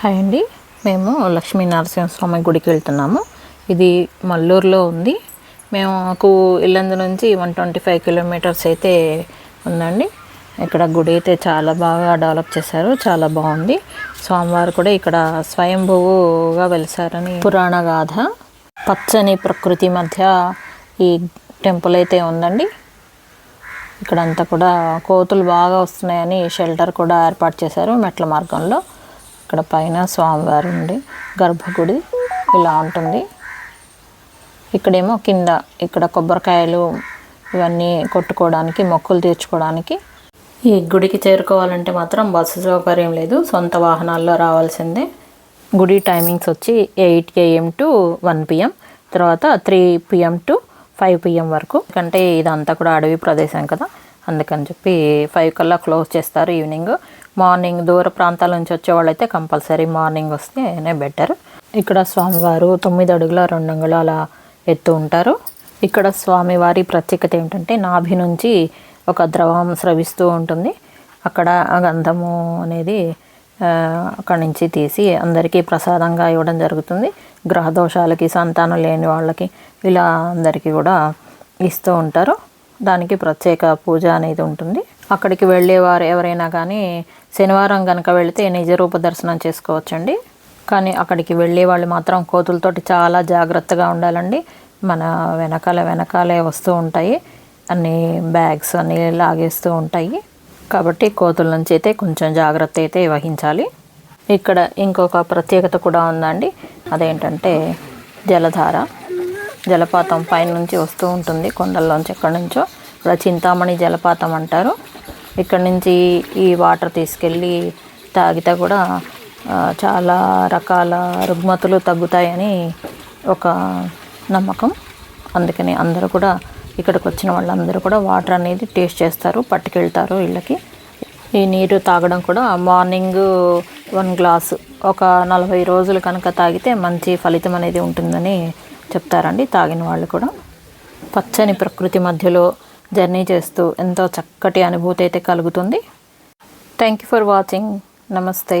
Hi అండి. మేము లక్ష్మీ నరసింహస్వామి గుడికి వెళ్తున్నాము. ఇది మల్లూరులో ఉంది. మేము ఇల్లందు నుంచి వన్ ట్వంటీ ఫైవ్ కిలోమీటర్స్ అయితే ఉందండి. ఇక్కడ గుడి అయితే చాలా బాగా డెవలప్ చేశారు. చాలా బాగుంది. స్వామివారు కూడా ఇక్కడ స్వయంభువుగా వెలిసారని పురాణ గాథ. పచ్చని ప్రకృతి మధ్య ఈ టెంపుల్ అయితే ఉందండి. ఇక్కడంతా కూడా కోతులు బాగా వస్తున్నాయని షెల్టర్ కూడా ఏర్పాటు చేశారు మెట్ల మార్గంలో. ఇక్కడ పైన స్వామివారి ఉండి గర్భగుడి ఇలా ఉంటుంది. ఇక్కడేమో కింద ఇక్కడ కొబ్బరికాయలు ఇవన్నీ కొట్టుకోవడానికి మొక్కులు తీర్చుకోవడానికి. ఈ గుడికి చేరుకోవాలంటే మాత్రం బస్సు సౌకర్యం లేదు. సొంత వాహనాల్లో రావాల్సిందే. గుడి టైమింగ్స్ వచ్చి eight AM to one PM. తర్వాత three PM to five PM వరకు. ఎందుకంటే ఇదంతా కూడా అడవి ప్రదేశం కదా. అందుకని చెప్పి ఫైవ్ కల్లా క్లోజ్ చేస్తారు ఈవినింగ్. మార్నింగ్ దూర ప్రాంతాల నుంచి వచ్చేవాళ్ళైతే కంపల్సరీ మార్నింగ్ వస్తేనే బెటర్. ఇక్కడ స్వామివారు తొమ్మిది అడుగుల రెండు అంగుళాల ఎత్తు ఉంటారు. ఇక్కడ స్వామివారి ప్రత్యేకత ఏంటంటే నాభి నుంచి ఒక ద్రవం స్రవిస్తూ ఉంటుంది. అక్కడ ఆ గంధము అనేది అక్కడి నుంచి తీసి అందరికీ ప్రసాదంగా ఇవ్వడం జరుగుతుంది. గ్రహ దోషాలకి సంతానం లేని వాళ్ళకి ఇలా అందరికీ కూడా ఇస్తూ ఉంటారు. దానికి ప్రత్యేక పూజ అనేది ఉంటుంది. అక్కడికి వెళ్ళేవారు ఎవరైనా కానీ శనివారం కనుక వెళితే నిజరూప దర్శనం చేసుకోవచ్చండి. కానీ అక్కడికి వెళ్ళే వాళ్ళు మాత్రం కోతులతోటి చాలా జాగ్రత్తగా ఉండాలండి. మన వెనకాల వెనకాలే వస్తూ ఉంటాయి. అన్ని బ్యాగ్స్ అన్నీ లాగేస్తూ ఉంటాయి. కాబట్టి కోతుల నుంచి అయితే కొంచెం జాగ్రత్త అయితే వహించాలి. ఇక్కడ ఇంకొక ప్రత్యేకత కూడా ఉందండి. అదేంటంటే జలధార. జలపాతం పైనుంచి వస్తూ ఉంటుంది కొండల్లోంచి ఎక్కడి నుంచో. ఇక్కడ చింతామణి జలపాతం అంటారు. ఇక్కడ నుంచి ఈ వాటర్ తీసుకెళ్ళి తాగితే కూడా చాలా రకాల రుగ్మతులు తగ్గుతాయని ఒక నమ్మకం. అందుకని అందరూ కూడా ఇక్కడికి వచ్చిన వాళ్ళందరూ కూడా వాటర్ అనేది టేస్ట్ చేస్తారు పట్టుకెళ్తారు ఇళ్ళకి. ఈ నీరు తాగడం కూడా మార్నింగ్ వన్ గ్లాస్ ఒక నలభై రోజులు కనుక తాగితే మంచి ఫలితం అనేది ఉంటుందని చెప్తారండి తాగిన వాళ్ళు కూడా. పచ్చని ప్రకృతి మధ్యలో జర్నీ చేస్తూ ఎంతో చక్కటి అనుభూతి అయితే కలుగుతుంది. థ్యాంక్ యూ ఫర్ వాచింగ్ నమస్తే